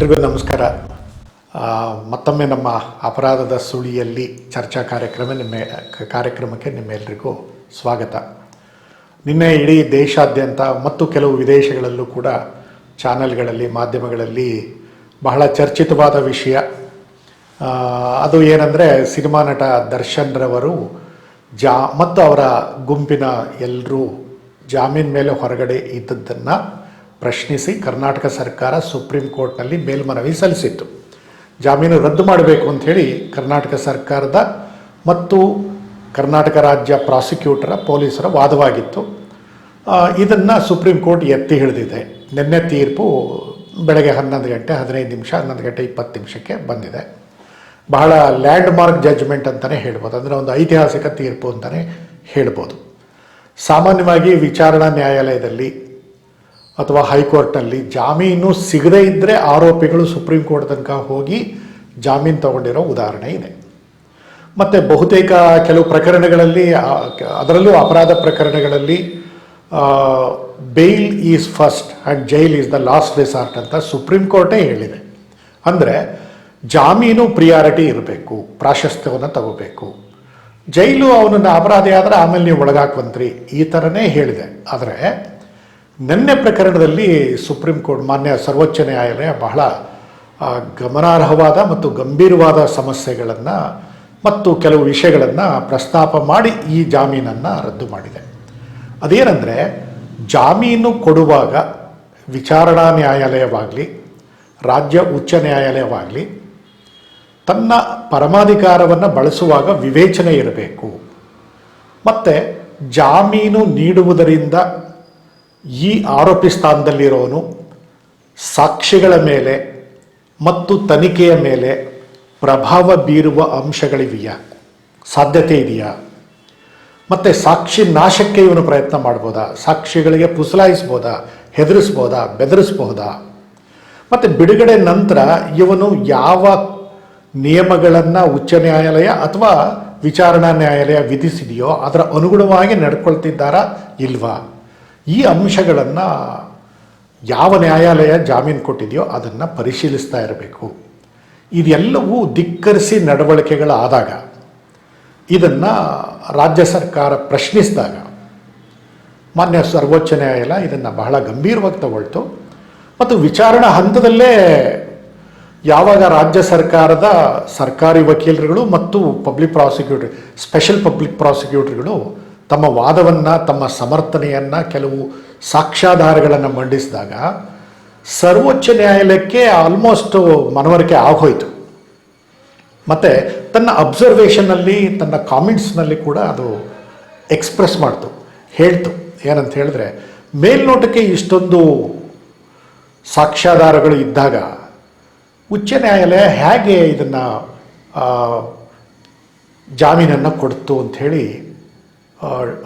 ಎಲ್ರಿಗೂ ನಮಸ್ಕಾರ. ಮತ್ತೊಮ್ಮೆ ನಮ್ಮ ಅಪರಾಧದ ಸುಳಿಯಲ್ಲಿ ಚರ್ಚಾ ಕಾರ್ಯಕ್ರಮ ನಿಮ್ಮ, ಕಾರ್ಯಕ್ರಮಕ್ಕೆ ನಿಮ್ಮೆಲ್ಲರಿಗೂ ಸ್ವಾಗತ. ನಿನ್ನೆ ಇಡೀ ದೇಶಾದ್ಯಂತ ಮತ್ತು ಕೆಲವು ವಿದೇಶಗಳಲ್ಲೂ ಕೂಡ ಚಾನೆಲ್ಗಳಲ್ಲಿ, ಮಾಧ್ಯಮಗಳಲ್ಲಿ ಬಹಳ ಚರ್ಚಿತವಾದ ವಿಷಯ. ಅದು ಏನಂದರೆ ಸಿನಿಮಾ ನಟ ದರ್ಶನ್ರವರು ಜಾ, ಮತ್ತು ಅವರ ಗುಂಪಿನ ಎಲ್ಲರೂ ಜಾಮೀನು ಮೇಲೆ ಹೊರಗಡೆ ಇದ್ದದ್ದನ್ನು ಪ್ರಶ್ನಿಸಿ ಕರ್ನಾಟಕ ಸರ್ಕಾರ ಸುಪ್ರೀಂ ಕೋರ್ಟ್ನಲ್ಲಿ ಮೇಲ್ಮನವಿ ಸಲ್ಲಿಸಿತ್ತು. ಜಾಮೀನು ರದ್ದು ಮಾಡಬೇಕು ಅಂಥೇಳಿ ಕರ್ನಾಟಕ ಸರ್ಕಾರದ ಮತ್ತು ಕರ್ನಾಟಕ ರಾಜ್ಯ ಪ್ರಾಸಿಕ್ಯೂಟರ ಪೊಲೀಸರ ವಾದವಾಗಿತ್ತು. ಇದನ್ನು ಸುಪ್ರೀಂ ಕೋರ್ಟ್ ಎತ್ತಿ ಹಿಡಿದಿದೆ. ನಿನ್ನೆ ತೀರ್ಪು ಬೆಳಗ್ಗೆ ಹನ್ನೊಂದು ಗಂಟೆ, ಹದಿನೈದು ನಿಮಿಷ, ಹನ್ನೊಂದು ಗಂಟೆ ಇಪ್ಪತ್ತು ನಿಮಿಷಕ್ಕೆ ಬಂದಿದೆ. ಬಹಳ ಲ್ಯಾಂಡ್ ಮಾರ್ಕ್ ಜಜ್ಮೆಂಟ್ ಅಂತಲೇ ಹೇಳ್ಬೋದು. ಅಂದರೆ ಒಂದು ಐತಿಹಾಸಿಕ ತೀರ್ಪು ಅಂತಲೇ ಹೇಳ್ಬೋದು. ಸಾಮಾನ್ಯವಾಗಿ ವಿಚಾರಣಾ ನ್ಯಾಯಾಲಯದಲ್ಲಿ ಅಥವಾ ಹೈಕೋರ್ಟ್ನಲ್ಲಿ ಜಾಮೀನು ಸಿಗದೇ ಇದ್ದರೆ ಆರೋಪಿಗಳು ಸುಪ್ರೀಂ ಕೋರ್ಟ್ ತನಕ ಹೋಗಿ ಜಾಮೀನು ತಗೊಂಡಿರೋ ಉದಾಹರಣೆ ಇದೆ. ಮತ್ತು ಬಹುತೇಕ ಕೆಲವು ಪ್ರಕರಣಗಳಲ್ಲಿ ಅದರಲ್ಲೂ ಅಪರಾಧ ಪ್ರಕರಣಗಳಲ್ಲಿ bail is first and jail is the last resort ಅಂತ ಸುಪ್ರೀಂ ಕೋರ್ಟೇ ಹೇಳಿದೆ. ಅಂದರೆ ಜಾಮೀನು ಪ್ರಿಯಾರಿಟಿ ಇರಬೇಕು, ಪ್ರಾಶಸ್ತ್ಯವನ್ನು ತಗೋಬೇಕು. ಜೈಲು ಅವನನ್ನು ಅಪರಾಧಿ ಆದರೆ ಆಮೇಲೆ ನೀವು ಒಳಗಾಕ್ವಂತ್ರಿ ಈ ಥರನೇ ಹೇಳಿದೆ. ಆದರೆ ನಿನ್ನೆ ಪ್ರಕರಣದಲ್ಲಿ ಸುಪ್ರೀಂ ಕೋರ್ಟ್, ಮಾನ್ಯ ಸರ್ವೋಚ್ಚ ನ್ಯಾಯಾಲಯ ಬಹಳ ಗಮನಾರ್ಹವಾದ ಮತ್ತು ಗಂಭೀರವಾದ ಸಮಸ್ಯೆಗಳನ್ನು ಮತ್ತು ಕೆಲವು ವಿಷಯಗಳನ್ನು ಪ್ರಸ್ತಾಪ ಮಾಡಿ ಈ ಜಾಮೀನನ್ನು ರದ್ದು ಮಾಡಿದೆ. ಅದೇನೆಂದರೆ, ಜಾಮೀನು ಕೊಡುವಾಗ ವಿಚಾರಣಾ ನ್ಯಾಯಾಲಯವಾಗಲಿ, ರಾಜ್ಯ ಉಚ್ಚ ನ್ಯಾಯಾಲಯವಾಗಲಿ, ತನ್ನ ಪರಮಾಧಿಕಾರವನ್ನು ಬಳಸುವಾಗ ವಿವೇಚನೆ ಇರಬೇಕು. ಮತ್ತು ಜಾಮೀನು ನೀಡುವುದರಿಂದ ಈ ಆರೋಪಿ ಸ್ಥಾನದಲ್ಲಿರೋನು ಸಾಕ್ಷಿಗಳ ಮೇಲೆ ಮತ್ತು ತನಿಖೆಯ ಮೇಲೆ ಪ್ರಭಾವ ಬೀರುವ ಅಂಶಗಳಿವೆಯಾ? ಸಾಧ್ಯತೆ ಇದೆಯಾ? ಮತ್ತು ಸಾಕ್ಷಿ ನಾಶಕ್ಕೆ ಇವನು ಪ್ರಯತ್ನ ಮಾಡ್ಬೋದಾ? ಸಾಕ್ಷಿಗಳಿಗೆ ಪುಸಲಾಯಿಸ್ಬೋದಾ? ಹೆದರಿಸ್ಬೋದಾ? ಬೆದರಿಸ್ಬೋದಾ? ಮತ್ತು ಬಿಡುಗಡೆ ನಂತರ ಇವನು ಯಾವ ನಿಯಮಗಳನ್ನು ಉಚ್ಚ ನ್ಯಾಯಾಲಯ ಅಥವಾ ವಿಚಾರಣಾ ನ್ಯಾಯಾಲಯ ವಿಧಿಸಿದೆಯೋ ಅದರ ಅನುಗುಣವಾಗಿ ನಡ್ಕೊಳ್ತಿದ್ದಾರಾ ಇಲ್ವಾ? ಈ ಅಂಶಗಳನ್ನು ಯಾವ ನ್ಯಾಯಾಲಯ ಜಾಮೀನು ಕೊಟ್ಟಿದೆಯೋ ಅದನ್ನು ಪರಿಶೀಲಿಸ್ತಾ ಇರಬೇಕು. ಇದೆಲ್ಲವೂ ಧಿಕ್ಕರಿಸಿ ನಡವಳಿಕೆಗಳಾದಾಗ ಇದನ್ನು ರಾಜ್ಯ ಸರ್ಕಾರ ಪ್ರಶ್ನಿಸಿದಾಗ, ಮಾನ್ಯ ಸರ್ವೋಚ್ಚ ನ್ಯಾಯಾಲಯ ಇದನ್ನು ಬಹಳ ಗಂಭೀರವಾಗಿ ತಗೊಳ್ತು. ಮತ್ತು ವಿಚಾರಣಾ ಹಂತದಲ್ಲೇ ಯಾವಾಗ ರಾಜ್ಯ ಸರ್ಕಾರದ ಸರ್ಕಾರಿ ವಕೀಲರುಗಳು ಮತ್ತು ಪಬ್ಲಿಕ್ ಪ್ರಾಸಿಕ್ಯೂಟರ್, ಸ್ಪೆಷಲ್ ಪಬ್ಲಿಕ್ ಪ್ರಾಸಿಕ್ಯೂಟರ್ಗಳು ತಮ್ಮ ವಾದವನ್ನು, ತಮ್ಮ ಸಮರ್ಥನೆಯನ್ನು ಕೆಲವು ಸಾಕ್ಷ್ಯಾಧಾರಗಳನ್ನು ಮಂಡಿಸಿದಾಗ ಸರ್ವೋಚ್ಚ ನ್ಯಾಯಾಲಯಕ್ಕೆ ಆಲ್ಮೋಸ್ಟ್ ಮನವರಿಕೆ ಆಗೋಯ್ತು ಮತ್ತು ತನ್ನ ಅಬ್ಸರ್ವೇಷನ್ನಲ್ಲಿ ತನ್ನ ಕಾಮೆಂಟ್ಸ್ನಲ್ಲಿ ಕೂಡ ಅದು ಎಕ್ಸ್ಪ್ರೆಸ್ ಮಾಡ್ತು, ಹೇಳ್ತು. ಏನಂತ ಹೇಳಿದ್ರೆ, ಮೇಲ್ನೋಟಕ್ಕೆ ಇಷ್ಟೊಂದು ಸಾಕ್ಷ್ಯಾಧಾರಗಳು ಇದ್ದಾಗ ಉಚ್ಚ ನ್ಯಾಯಾಲಯ ಹೇಗೆ ಇದನ್ನು ಜಾಮೀನನ್ನು ಕೊಡ್ತು ಅಂಥೇಳಿ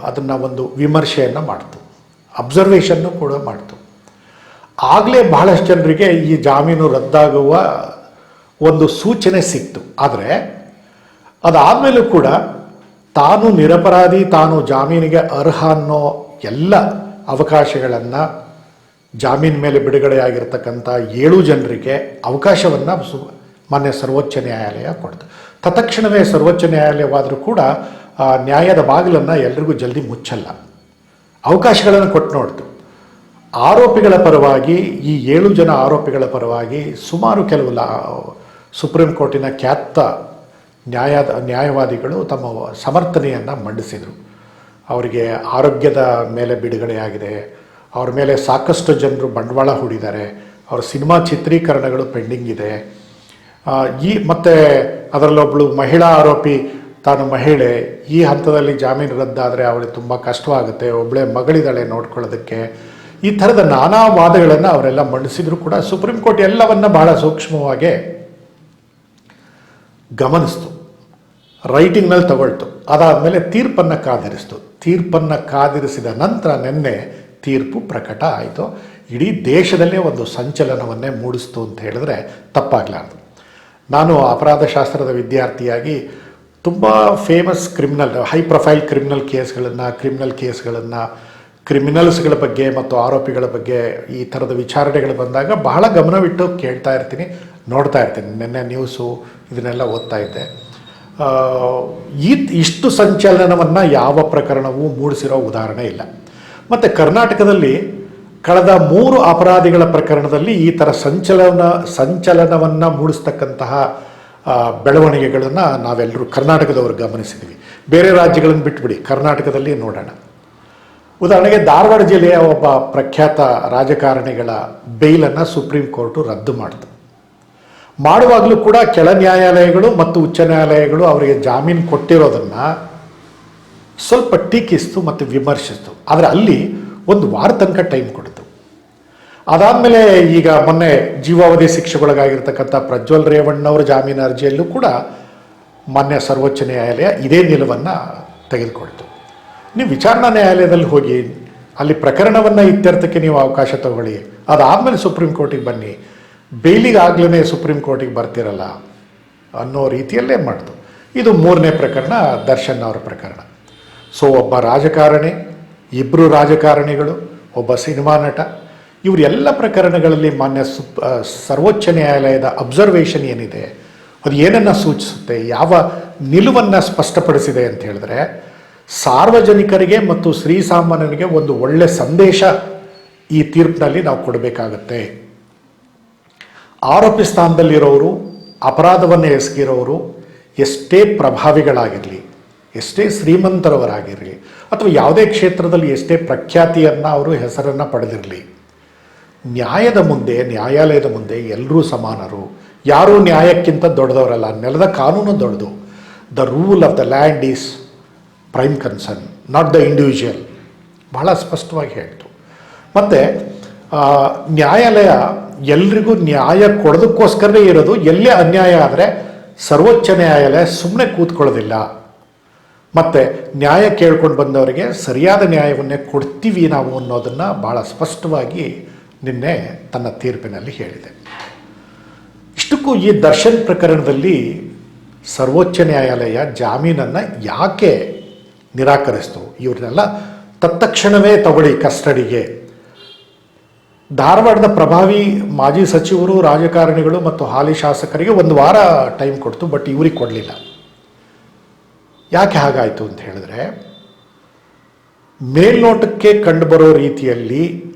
ಅದನ್ನು ಒಂದು ವಿಮರ್ಶೆಯನ್ನು ಮಾಡ್ತು. ಅಬ್ಸರ್ವೇಷನ್ನು ಕೂಡ ಮಾಡ್ತು. ಆಗಲೇ ಬಹಳಷ್ಟು ಜನರಿಗೆ ಈ ಜಾಮೀನು ರದ್ದಾಗುವ ಒಂದು ಸೂಚನೆ ಸಿಕ್ತು. ಆದರೆ, ಅದಾದಮೇಲೂ ಕೂಡ ತಾನು ನಿರಪರಾಧಿ, ತಾನು ಜಾಮೀನಿಗೆ ಅರ್ಹ ಅನ್ನೋ ಎಲ್ಲ ಅವಕಾಶಗಳನ್ನು ಜಾಮೀನು ಮೇಲೆ ಬಿಡುಗಡೆಯಾಗಿರ್ತಕ್ಕಂಥ ಏಳು ಜನರಿಗೆ ಅವಕಾಶವನ್ನು ಮಾನ್ಯ ಸರ್ವೋಚ್ಚ ನ್ಯಾಯಾಲಯ ಕೊಡ್ತು. ತತ್ಕ್ಷಣವೇ ಸರ್ವೋಚ್ಚ ನ್ಯಾಯಾಲಯವಾದರೂ ಕೂಡ ನ್ಯಾಯದ ಬಾಗಿಲನ್ನು ಎಲ್ರಿಗೂ ಜಲ್ದಿ ಮುಚ್ಚಲ್ಲ. ಅವಕಾಶಗಳನ್ನು ಕೊಟ್ಟು ನೋಡ್ತು. ಆರೋಪಿಗಳ ಪರವಾಗಿ ಈ ಏಳು ಜನ ಆರೋಪಿಗಳ ಪರವಾಗಿ ಸುಮಾರು ಕೆಲವು ಲಾ ಸುಪ್ರೀಂ ಕೋರ್ಟಿನ ಖ್ಯಾತ ನ್ಯಾಯದ ನ್ಯಾಯವಾದಿಗಳು ತಮ್ಮ ಸಮರ್ಥನೆಯನ್ನು ಮಂಡಿಸಿದರು. ಅವರಿಗೆ ಆರೋಗ್ಯದ ಮೇಲೆ ಬಿಡುಗಡೆಯಾಗಿದೆ. ಅವ್ರ ಮೇಲೆ ಸಾಕಷ್ಟು ಜನರು ಬಂಡವಾಳ ಹೂಡಿದ್ದಾರೆ. ಅವ್ರ ಸಿನಿಮಾ ಚಿತ್ರೀಕರಣಗಳು ಪೆಂಡಿಂಗ್ ಇದೆ. ಆ, ಈ ಮತ್ತು ಅದರಲ್ಲೊಬ್ಬಳು ಮಹಿಳಾ ಆರೋಪಿ ತಾನು ಮಹಿಳೆ, ಈ ಹಂತದಲ್ಲಿ ಜಾಮೀನು ರದ್ದಾದರೆ ಅವಳಿಗೆ ತುಂಬ ಕಷ್ಟವಾಗುತ್ತೆ. ಒಬ್ಬಳೆ ಮಗಳಿದ್ದಾಳೆ ನೋಡ್ಕೊಳ್ಳೋದಕ್ಕೆ. ಈ ಥರದ ನಾನಾ ವಾದಗಳನ್ನು ಅವರೆಲ್ಲ ಮಂಡಿಸಿದ್ರು ಕೂಡ ಸುಪ್ರೀಂ ಕೋರ್ಟ್ ಎಲ್ಲವನ್ನ ಬಹಳ ಸೂಕ್ಷ್ಮವಾಗಿ ಗಮನಿಸ್ತು. ರೈಟಿಂಗ್ನಲ್ಲಿ ತಗೊಳ್ತು. ಅದಾದಮೇಲೆ ತೀರ್ಪನ್ನು ಕಾದಿರಿಸ್ತು. ತೀರ್ಪನ್ನು ಕಾದಿರಿಸಿದ ನಂತರ ನಿನ್ನೆ ತೀರ್ಪು ಪ್ರಕಟ ಆಯಿತು. ಇಡೀ ದೇಶದಲ್ಲೇ ಒಂದು ಸಂಚಲನವನ್ನೇ ಮೂಡಿಸ್ತು ಅಂತ ಹೇಳಿದ್ರೆ ತಪ್ಪಾಗಲಾರ್ದು. ನಾನು ಅಪರಾಧಶಾಸ್ತ್ರದ ವಿದ್ಯಾರ್ಥಿಯಾಗಿ ತುಂಬ famous criminal high profile criminal ಕೇಸ್ಗಳನ್ನು criminal ಕೇಸ್ಗಳನ್ನು ಕ್ರಿಮಿನಲ್ಸ್ಗಳ ಬಗ್ಗೆ ಮತ್ತು ಆರೋಪಿಗಳ ಬಗ್ಗೆ ಈ ಥರದ ವಿಚಾರಣೆಗಳು ಬಂದಾಗ ಬಹಳ ಗಮನವಿಟ್ಟು ಕೇಳ್ತಾ ಇರ್ತೀನಿ, ನೋಡ್ತಾ ಇರ್ತೀನಿ. ನಿನ್ನೆ ನ್ಯೂಸು ಇದನ್ನೆಲ್ಲ ಓದ್ತಾ ಇದ್ದೆ. ಈ ಇಷ್ಟು ಸಂಚಲನವನ್ನು ಯಾವ ಪ್ರಕರಣವೂ ಮೂಡಿಸಿರೋ ಉದಾಹರಣೆ ಇಲ್ಲ. ಮತ್ತು ಕರ್ನಾಟಕದಲ್ಲಿ ಕಳೆದ ಮೂರು ಅಪರಾಧಿಗಳ ಪ್ರಕರಣದಲ್ಲಿ ಈ ಥರ ಸಂಚಲನ, ಸಂಚಲನವನ್ನು ಮೂಡಿಸ್ತಕ್ಕಂತಹ ಬೆಳವಣಿಗೆಗಳನ್ನು ನಾವೆಲ್ಲರೂ ಕರ್ನಾಟಕದವರು ಗಮನಿಸಿದ್ದೀವಿ ಬೇರೆ ರಾಜ್ಯಗಳನ್ನು ಬಿಟ್ಬಿಡಿ, ಕರ್ನಾಟಕದಲ್ಲಿ ನೋಡೋಣ. ಉದಾಹರಣೆಗೆ ಧಾರವಾಡ ಜಿಲ್ಲೆಯ ಒಬ್ಬ ಪ್ರಖ್ಯಾತ ರಾಜಕಾರಣಿಗಳ ಬೇಲನ್ನು ಸುಪ್ರೀಂ ಕೋರ್ಟು ರದ್ದು ಮಾಡಿತು. ಮಾಡುವಾಗಲೂ ಕೂಡ ಕೆಳ ನ್ಯಾಯಾಲಯಗಳು ಮತ್ತು ಉಚ್ಚ ನ್ಯಾಯಾಲಯಗಳು ಅವರಿಗೆ ಜಾಮೀನು ಕೊಟ್ಟಿರೋದನ್ನು ಸ್ವಲ್ಪ ಟೀಕಿಸ್ತು ಮತ್ತು ವಿಮರ್ಶಿಸ್ತು. ಆದರೆ ಅಲ್ಲಿ ಒಂದು ವಾರ ತನಕ ಟೈಮ್ ಕೊಡ್ತು. ಅದಾದಮೇಲೆ ಈಗ ಮೊನ್ನೆ ಜೀವಾವಧಿ ಶಿಕ್ಷೆಗೊಳಗಾಗಿರ್ತಕ್ಕಂಥ ಪ್ರಜ್ವಲ್ ರೇವಣ್ಣವರ ಜಾಮೀನು ಅರ್ಜಿಯಲ್ಲೂ ಕೂಡ ಮಾನ್ಯ ಸರ್ವೋಚ್ಚ ನ್ಯಾಯಾಲಯ ಇದೇ ನಿಲುವನ್ನು ತೆಗೆದುಕೊಳ್ತು. ನೀವು ವಿಚಾರಣಾ ನ್ಯಾಯಾಲಯದಲ್ಲಿ ಹೋಗಿ, ಅಲ್ಲಿ ಪ್ರಕರಣವನ್ನು ಇತ್ಯರ್ಥಕ್ಕೆ ನೀವು ಅವಕಾಶ ತಗೊಳ್ಳಿ. ಅದಾದಮೇಲೆ ಸುಪ್ರೀಂ ಕೋರ್ಟಿಗೆ ಬನ್ನಿ. ಬೇಲಿಗಾಗ್ಲೇ ಸುಪ್ರೀಂ ಕೋರ್ಟಿಗೆ ಬರ್ತಿರಲ್ಲ ಅನ್ನೋ ರೀತಿಯಲ್ಲೇ ಮಾಡ್ತು. ಇದು ಮೂರನೇ ಪ್ರಕರಣ, ದರ್ಶನ್ ಅವರ ಪ್ರಕರಣ. ಸೊ, ಒಬ್ಬ ರಾಜಕಾರಣಿ ಇಬ್ಬರು ರಾಜಕಾರಣಿಗಳು, ಒಬ್ಬ ಸಿನಿಮಾ ನಟ ಇವರೆಲ್ಲ ಪ್ರಕರಣಗಳಲ್ಲಿ ಮಾನ್ಯ ಸರ್ವೋಚ್ಚ ನ್ಯಾಯಾಲಯದ ಅಬ್ಸರ್ವೇಷನ್ ಏನಿದೆ, ಅದು ಏನನ್ನು ಸೂಚಿಸುತ್ತೆ, ಯಾವ ನಿಲುವನ್ನು ಸ್ಪಷ್ಟಪಡಿಸಿದೆ ಅಂತ ಹೇಳಿದ್ರೆ, ಸಾರ್ವಜನಿಕರಿಗೆ ಮತ್ತು ಶ್ರೀ ಸಾಮಾನ್ಯನಿಗೆ ಒಂದು ಒಳ್ಳೆ ಸಂದೇಶ ಈ ತೀರ್ಪಿನಲ್ಲಿ ನಾವು ಕೊಡಬೇಕಾಗತ್ತೆ. ಆರೋಪಿ ಸ್ಥಾನದಲ್ಲಿರೋರು, ಅಪರಾಧವನ್ನು ಎಸಗಿರೋರು ಎಷ್ಟೇ ಪ್ರಭಾವಿಗಳಾಗಿರಲಿ, ಎಷ್ಟೇ ಶ್ರೀಮಂತರವರಾಗಿರಲಿ, ಅಥವಾ ಯಾವುದೇ ಕ್ಷೇತ್ರದಲ್ಲಿ ಎಷ್ಟೇ ಪ್ರಖ್ಯಾತಿಯನ್ನು ಅವರು ಹೆಸರನ್ನು ಪಡೆದಿರಲಿ ನ್ಯಾಯದ ಮುಂದೆ, ನ್ಯಾಯಾಲಯದ ಮುಂದೆ ಎಲ್ಲರೂ ಸಮಾನರು. ಯಾರೂ ನ್ಯಾಯಕ್ಕಿಂತ ದೊಡ್ಡದವರಲ್ಲ. ನೆಲದ ಕಾನೂನು ದೊಡ್ಡದು. The rule of the land is prime concern not the individual ಬಹಳ ಸ್ಪಷ್ಟವಾಗಿ ಹೇಳ್ತು. ಮತ್ತು ನ್ಯಾಯಾಲಯ ಎಲ್ರಿಗೂ ನ್ಯಾಯ ಕೊಡೋದಕ್ಕೋಸ್ಕರನೇ ಇರೋದು, ಎಲ್ಲೇ ಅನ್ಯಾಯ ಆದರೆ ಸರ್ವೋಚ್ಚ ನ್ಯಾಯಾಲಯ ಸುಮ್ಮನೆ ಕೂತ್ಕೊಳ್ಳೋದಿಲ್ಲ. ಮತ್ತು, ನ್ಯಾಯ ಕೇಳ್ಕೊಂಡು ಬಂದವರಿಗೆ ಸರಿಯಾದ ನ್ಯಾಯವನ್ನೇ ಕೊಡ್ತೀವಿ ನಾವು ಅನ್ನೋದನ್ನು ಭಾಳ ಸ್ಪಷ್ಟವಾಗಿ ನಿನ್ನೆ ತನ್ನ ತೀರ್ಪಿನಲ್ಲಿ ಹೇಳಿದೆ. ಇಷ್ಟಕ್ಕೂ ಈ ದರ್ಶನ್ ಪ್ರಕರಣದಲ್ಲಿ ಸರ್ವೋಚ್ಚ ನ್ಯಾಯಾಲಯ ಜಾಮೀನನ್ನು ಯಾಕೆ ನಿರಾಕರಿಸ್ತು? ಇವ್ರನ್ನೆಲ್ಲ ತತ್ಕ್ಷಣವೇ ತಗೊಳ್ಳಿ ಕಸ್ಟಡಿಗೆ. ಧಾರವಾಡದ ಪ್ರಭಾವಿ ಮಾಜಿ ಸಚಿವರು, ರಾಜಕಾರಣಿಗಳು ಮತ್ತು ಹಾಲಿ ಶಾಸಕರಿಗೆ ಒಂದು ವಾರ ಟೈಮ್ ಕೊಡ್ತು, ಬಟ್ ಇವ್ರಿಗೆ ಕೊಡಲಿಲ್ಲ. ಯಾಕೆ ಹಾಗಾಯಿತು ಅಂತ ಹೇಳಿದ್ರೆ, ಮೇಲ್ನೋಟಕ್ಕೆ ಕಂಡುಬರೋ ರೀತಿಯಲ್ಲಿ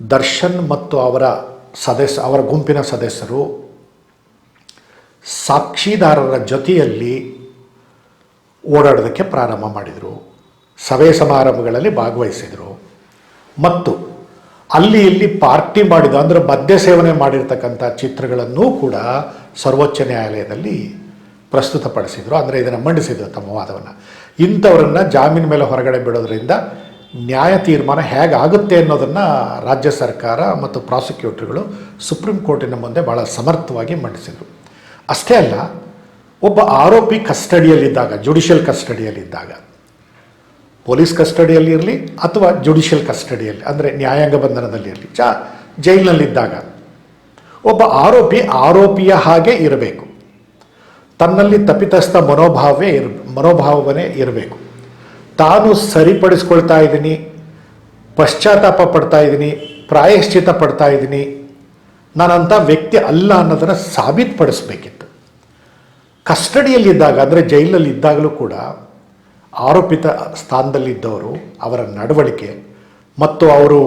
ದರ್ಶನ್ ಮತ್ತು ಅವರ ಸದಸ್ಯ, ಅವರ ಗುಂಪಿನ ಸದಸ್ಯರು ಸಾಕ್ಷಿದಾರರ ಜೊತೆಯಲ್ಲಿ ಓಡಾಡೋದಕ್ಕೆ ಪ್ರಾರಂಭ ಮಾಡಿದರು. ಸಭೆ ಸಮಾರಂಭಗಳಲ್ಲಿ ಭಾಗವಹಿಸಿದರು. ಮತ್ತು ಅಲ್ಲಿ ಇಲ್ಲಿ ಪಾರ್ಟಿ ಮಾಡಿದ ಅಂದರೆ ಮದ್ಯ ಸೇವನೆ ಮಾಡಿರ್ತಕ್ಕಂಥ ಚಿತ್ರಗಳನ್ನೂ ಕೂಡ ಸರ್ವೋಚ್ಚ ನ್ಯಾಯಾಲಯದಲ್ಲಿ ಪ್ರಸ್ತುತಪಡಿಸಿದರು. ಅಂದರೆ ಇದನ್ನು ಮಂಡಿಸಿದರು ತಮ್ಮ ವಾದವನ್ನು. ಇಂಥವರನ್ನು ಜಾಮೀನು ಮೇಲೆ ಹೊರಗಡೆ ಬಿಡೋದ್ರಿಂದ ನ್ಯಾಯ ತೀರ್ಮಾನ ಹೇಗಾಗುತ್ತೆ ಅನ್ನೋದನ್ನು ರಾಜ್ಯ ಸರ್ಕಾರ ಮತ್ತು ಪ್ರಾಸಿಕ್ಯೂಟರ್ಗಳು ಸುಪ್ರೀಂ ಕೋರ್ಟಿನ ಮುಂದೆ ಭಾಳ ಸಮರ್ಥವಾಗಿ ಮಂಡಿಸಿದರು. ಅಷ್ಟೇ ಅಲ್ಲ, ಒಬ್ಬ ಆರೋಪಿ ಕಸ್ಟಡಿಯಲ್ಲಿದ್ದಾಗ, ಜುಡಿಷಿಯಲ್ ಕಸ್ಟಡಿಯಲ್ಲಿದ್ದಾಗ, ಪೊಲೀಸ್ ಕಸ್ಟಡಿಯಲ್ಲಿ ಇರಲಿ ಅಥವಾ ಜುಡಿಷಿಯಲ್ ಕಸ್ಟಡಿಯಲ್ಲಿ, ಅಂದರೆ ನ್ಯಾಯಾಂಗ ಬಂಧನದಲ್ಲಿ ಇರಲಿ, ಜಾ ಜೈಲಿನಲ್ಲಿದ್ದಾಗ ಒಬ್ಬ ಆರೋಪಿ ಆರೋಪಿಯ ಹಾಗೆ ಇರಬೇಕು. ತನ್ನಲ್ಲಿ ತಪ್ಪಿತಸ್ಥ ಮನೋಭಾವವೇ ಇರ ಮನೋಭಾವವೇ ಇರಬೇಕು. ತಾನು ಸರಿಪಡಿಸ್ಕೊಳ್ತಾ ಇದ್ದೀನಿ, ಪಶ್ಚಾತ್ತಾಪ ಪಡ್ತಾ ಇದ್ದೀನಿ ಪ್ರಾಯಶ್ಚಿತ ಪಡ್ತಾ ಇದ್ದೀನಿ ನಾನಂಥ ವ್ಯಕ್ತಿ ಅಲ್ಲ ಅನ್ನೋದನ್ನು ಸಾಬೀತುಪಡಿಸಬೇಕಿತ್ತು. ಕಸ್ಟಡಿಯಲ್ಲಿದ್ದಾಗ, ಅಂದರೆ ಜೈಲಲ್ಲಿ ಇದ್ದಾಗಲೂ ಕೂಡ ಆರೋಪಿತ ಸ್ಥಾನದಲ್ಲಿದ್ದವರು, ಅವರ ನಡವಳಿಕೆ ಮತ್ತು ಅವರು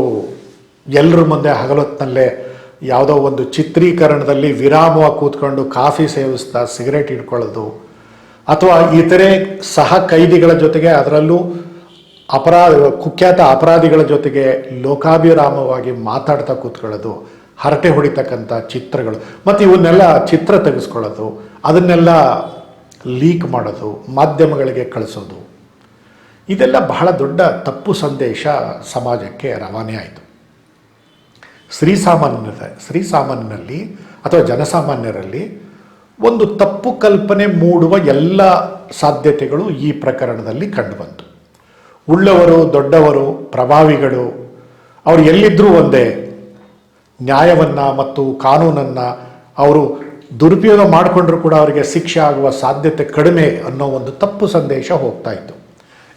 ಎಲ್ಲರ ಮುಂದೆ ಹಗಲೊತ್ತಿನಲ್ಲೇ ಯಾವುದೋ ಒಂದು ಚಿತ್ರೀಕರಣದಲ್ಲಿ ವಿರಾಮವಾಗಿ ಕೂತ್ಕೊಂಡು ಕಾಫಿ ಸೇವಿಸ್ತಾ ಸಿಗರೇಟ್ ಇಟ್ಕೊಳ್ಳೋದು ಅಥವಾ ಇತರೆ ಸಹ ಕೈದಿಗಳ ಜೊತೆಗೆ ಅದರಲ್ಲೂ ಅಪರಾಧ, ಕುಖ್ಯಾತ ಅಪರಾಧಿಗಳ ಜೊತೆಗೆ ಲೋಕಾಭಿರಾಮವಾಗಿ ಮಾತಾಡ್ತಾ ಕೂತ್ಕೊಳ್ಳೋದು, ಹರಟೆ ಹೊಡಿತಕ್ಕಂಥ ಚಿತ್ರಗಳು. ಮತ್ತು ಇವನ್ನೆಲ್ಲ ಚಿತ್ರ ತೆಗೆಸ್ಕೊಳ್ಳೋದು, ಅದನ್ನೆಲ್ಲ ಲೀಕ್ ಮಾಡೋದು, ಮಾಧ್ಯಮಗಳಿಗೆ ಕಳಿಸೋದು. ಇದೆಲ್ಲ ಬಹಳ ದೊಡ್ಡ ತಪ್ಪು ಸಂದೇಶ ಸಮಾಜಕ್ಕೆ ರವಾನೆ ಆಯಿತು. ಶ್ರೀ ಶ್ರೀಸಾಮಾನ್ಯನಲ್ಲಿ ಅಥವಾ ಜನಸಾಮಾನ್ಯರಲ್ಲಿ ಒಂದು ತಪ್ಪು ಕಲ್ಪನೆ ಮೂಡುವ ಎಲ್ಲ ಸಾಧ್ಯತೆಗಳು ಈ ಪ್ರಕರಣದಲ್ಲಿ ಕಂಡುಬಂತು. ಉಳ್ಳವರು, ದೊಡ್ಡವರು, ಪ್ರಭಾವಿಗಳು, ಅವರು ಎಲ್ಲಿದ್ದರೂ ಒಂದೇ. ನ್ಯಾಯವನ್ನು ಮತ್ತು ಕಾನೂನನ್ನು ಅವರು ದುರುಪಯೋಗ ಮಾಡಿಕೊಂಡ್ರೂ ಕೂಡ ಅವರಿಗೆ ಶಿಕ್ಷೆ ಆಗುವ ಸಾಧ್ಯತೆ ಕಡಿಮೆ ಅನ್ನೋ ಒಂದು ತಪ್ಪು ಸಂದೇಶ ಹೋಗ್ತಾ ಇತ್ತು.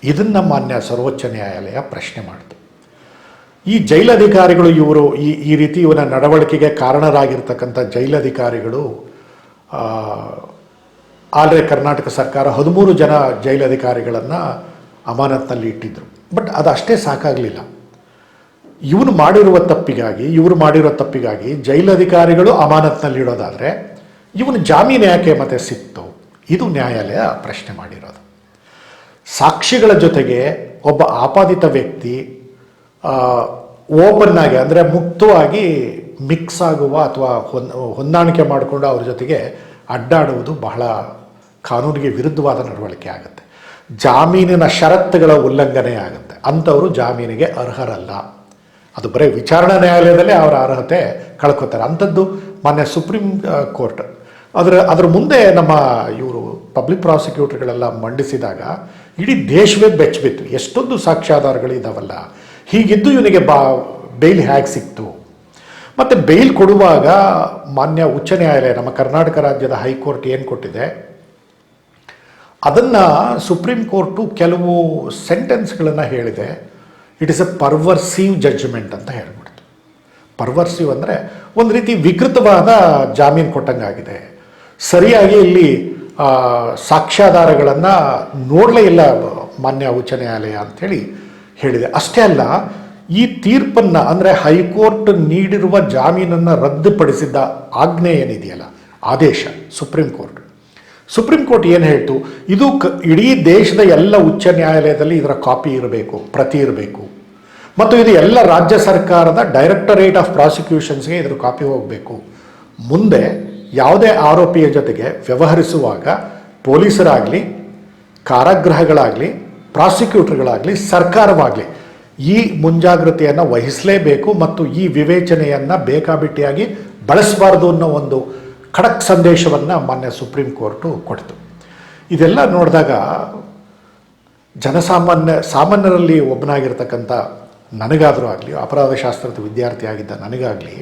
ಇದನ್ನು ಮಾನ್ಯ ಸರ್ವೋಚ್ಚ ನ್ಯಾಯಾಲಯ ಪ್ರಶ್ನೆ ಮಾಡಿತು. ಈ ಜೈಲಧಿಕಾರಿಗಳು ಇವರು ಈ ಈ ರೀತಿ ಇವನ ನಡವಳಿಕೆಗೆ ಕಾರಣರಾಗಿರ್ತಕ್ಕಂಥ ಜೈಲಧಿಕಾರಿಗಳು ಆ, ಆಲ್ರೆ ಕರ್ನಾಟಕ ಸರ್ಕಾರ ಹದಿಮೂರು ಜನ ಜೈಲಧಿಕಾರಿಗಳನ್ನು ಅಮಾನತ್ನಲ್ಲಿ ಇಟ್ಟಿದ್ದರು ಬಟ್ ಅದು ಅಷ್ಟೇ ಸಾಕಾಗಲಿಲ್ಲ. ಇವನು ಮಾಡಿರುವ ತಪ್ಪಿಗಾಗಿ ಇವರು ಮಾಡಿರೋ ತಪ್ಪಿಗಾಗಿ ಜೈಲಧಿಕಾರಿಗಳು ಅಮಾನತ್ನಲ್ಲಿಡೋದಾದರೆ ಇವನು ಜಾಮೀನು ಯಾಕೆ ಮತ್ತೆ ಸಿಕ್ತು? ಇದು ನ್ಯಾಯಾಲಯ ಪ್ರಶ್ನೆ ಮಾಡಿರೋದು. ಸಾಕ್ಷಿಗಳ ಜೊತೆಗೆ ಒಬ್ಬ ಆಪಾದಿತ ವ್ಯಕ್ತಿ ಓಪನ್ ಆಗಿ ಅಂದರೆ ಮುಕ್ತವಾಗಿ ಮಿಕ್ಸ್ ಆಗುವ ಅಥವಾ ಹೊಂದ್ ಹೊಂದಾಣಿಕೆ ಮಾಡಿಕೊಂಡು ಅವ್ರ ಜೊತೆಗೆ ಅಡ್ಡಾಡುವುದು ಬಹಳ ಕಾನೂನಿಗೆ ವಿರುದ್ಧವಾದ ನಡವಳಿಕೆ ಆಗುತ್ತೆ. ಜಾಮೀನಿನ ಷರತ್ತುಗಳ ಉಲ್ಲಂಘನೆ ಆಗುತ್ತೆ. ಅಂಥವರು ಜಾಮೀನಿಗೆ ಅರ್ಹರಲ್ಲ. ಅದು ಬರೀ ವಿಚಾರಣಾ ನ್ಯಾಯಾಲಯದಲ್ಲೇ ಅವರ ಅರ್ಹತೆ ಕಳ್ಕೊತಾರೆ. ಅಂಥದ್ದು ಮಾನ್ಯ ಸುಪ್ರೀಂ ಕೋರ್ಟ್. ಅದರ, ಅದ್ರ ಮುಂದೆ ನಮ್ಮ ಇವರು ಪಬ್ಲಿಕ್ ಪ್ರಾಸಿಕ್ಯೂಟರ್ಗಳೆಲ್ಲ ಮಂಡಿಸಿದಾಗ ಇಡೀ ದೇಶವೇ ಬೆಚ್ಚಬಿತ್ತು. ಎಷ್ಟೊಂದು ಸಾಕ್ಷ್ಯಾಧಾರಗಳು ಇದಾವಲ್ಲ ಹೀಗಿದ್ದು ಇವನಿಗೆ ಬಾ, ಬೇಲ್ ಹೇಗೆ ಸಿಕ್ತು. ಮತ್ತು ಬೇಲ್ ಕೊಡುವಾಗ ಮಾನ್ಯ ಉಚ್ಚ ನ್ಯಾಯಾಲಯ, ನಮ್ಮ ಕರ್ನಾಟಕ ರಾಜ್ಯದ ಹೈಕೋರ್ಟ್ ಏನು ಕೊಟ್ಟಿದೆ? ಅದನ್ನು ಸುಪ್ರೀಂ ಕೋರ್ಟು ಕೆಲವು ಸೆಂಟೆನ್ಸ್ಗಳನ್ನು ಹೇಳಿದೆ. It is a perversive judgment ಅಂತ ಹೇಳ್ಬಿಡ್ತು. ಪರ್ವರ್ಸಿವ್ ಅಂದರೆ ಒಂದು ರೀತಿ ವಿಕೃತವಾದ ಜಾಮೀನು ಕೊಟ್ಟಂಗಾಗಿದೆ. ಸರಿಯಾಗಿ ಇಲ್ಲಿ ಸಾಕ್ಷ್ಯಾಧಾರಗಳನ್ನು ನೋಡಲೇ ಇಲ್ಲ ಮಾನ್ಯ ಉಚ್ಚ ನ್ಯಾಯಾಲಯ ಅಂಥೇಳಿ ಹೇಳಿದೆ. ಅಷ್ಟೇ ಅಲ್ಲ ಈ ತೀರ್ಪನ್ನು ಅಂದರೆ ಹೈಕೋರ್ಟ್ ನೀಡಿರುವ ಜಾಮೀನನ್ನು ರದ್ದುಪಡಿಸಿದ್ದ ಆಜ್ಞೆ ಏನಿದೆಯಲ್ಲ? ಆದೇಶ, ಸುಪ್ರೀಂ ಕೋರ್ಟ್. ಸುಪ್ರೀಂ ಕೋರ್ಟ್ ಏನು ಹೇಳ್ತು? ಇದು ಕ, ಇಡೀ ದೇಶದ ಎಲ್ಲ ಉಚ್ಚ ನ್ಯಾಯಾಲಯದಲ್ಲಿ ಇದರ ಕಾಪಿ ಇರಬೇಕು, ಪ್ರತಿ ಇರಬೇಕು. ಮತ್ತು ಇದು ಎಲ್ಲ ರಾಜ್ಯ ಸರ್ಕಾರದ ಡೈರೆಕ್ಟರೇಟ್ ಆಫ್ ಪ್ರಾಸಿಕ್ಯೂಷನ್ಸ್ಗೆ ಇದರ ಕಾಪಿ ಹೋಗಬೇಕು. ಮುಂದೆ ಯಾವುದೇ ಆರೋಪಿಯ ಜೊತೆಗೆ ವ್ಯವಹರಿಸುವಾಗ ಪೊಲೀಸರಾಗಲಿ, ಕಾರಾಗೃಹಗಳಾಗಲಿ, ಪ್ರಾಸಿಕ್ಯೂಟರ್ಗಳಾಗಲಿ, ಸರ್ಕಾರವಾಗಲಿ ಈ ಮುಂಜಾಗ್ರತೆಯನ್ನು ವಹಿಸಲೇಬೇಕು ಮತ್ತು ಈ ವಿವೇಚನೆಯನ್ನು ಬೇಕಾಬಿಟ್ಟಿಯಾಗಿ ಬಳಸಬಾರ್ದು ಅನ್ನೋ ಒಂದು ಖಡಕ್ ಸಂದೇಶವನ್ನು ಮಾನ್ಯ ಸುಪ್ರೀಂ ಕೋರ್ಟು ಕೊಡ್ತು. ಇದೆಲ್ಲ ನೋಡಿದಾಗ ಜನಸಾಮಾನ್ಯ, ಸಾಮಾನ್ಯರಲ್ಲಿ ಒಬ್ಬನಾಗಿರ್ತಕ್ಕಂಥ ನನಗಾದರೂ ಆಗಲಿ, ಅಪರಾಧಶಾಸ್ತ್ರದ ವಿದ್ಯಾರ್ಥಿ ಆಗಿದ್ದ ನನಗಾಗಲಿ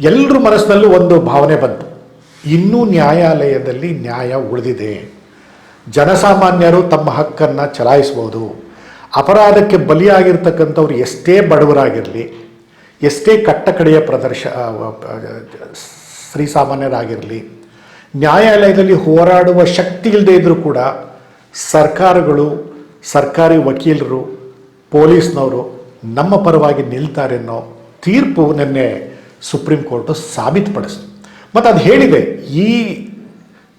ಎಲ್ಲರ ಮನಸ್ಸಿನಲ್ಲೂ ಒಂದು ಭಾವನೆ ಬಂತು. ಇನ್ನೂ ನ್ಯಾಯಾಲಯದಲ್ಲಿ ನ್ಯಾಯ ಉಳಿದಿದೆ. ಜನಸಾಮಾನ್ಯರು ತಮ್ಮ ಹಕ್ಕನ್ನು ಚಲಾಯಿಸ್ಬೋದು. ಅಪರಾಧಕ್ಕೆ ಬಲಿಯಾಗಿರ್ತಕ್ಕಂಥವ್ರು ಎಷ್ಟೇ ಬಡವರಾಗಿರಲಿ ಎಷ್ಟೇ ಕಟ್ಟಕಡೆಯ ಪ್ರದರ್ಶ ಆ, ಸಾಮಾನ್ಯರಾಗಿರಲಿ ನ್ಯಾಯಾಲಯದಲ್ಲಿ ಹೋರಾಡುವ ಶಕ್ತಿ ಇಲ್ಲದೆ ಇದ್ದರೂ ಕೂಡ ಸರ್ಕಾರಗಳು ಸರ್ಕಾರಿ ವಕೀಲರು ಪೊಲೀಸ್ನವರು ನಮ್ಮ ಪರವಾಗಿ ನಿಲ್ತಾರೆ ಅನ್ನೋ ತೀರ್ಪು ನಿನ್ನೆ ಸುಪ್ರೀಂ ಕೋರ್ಟು ಸಾಬೀತುಪಡಿಸಿತು. ಮತ್ತು ಅದು ಹೇಳಿದೆ ಈ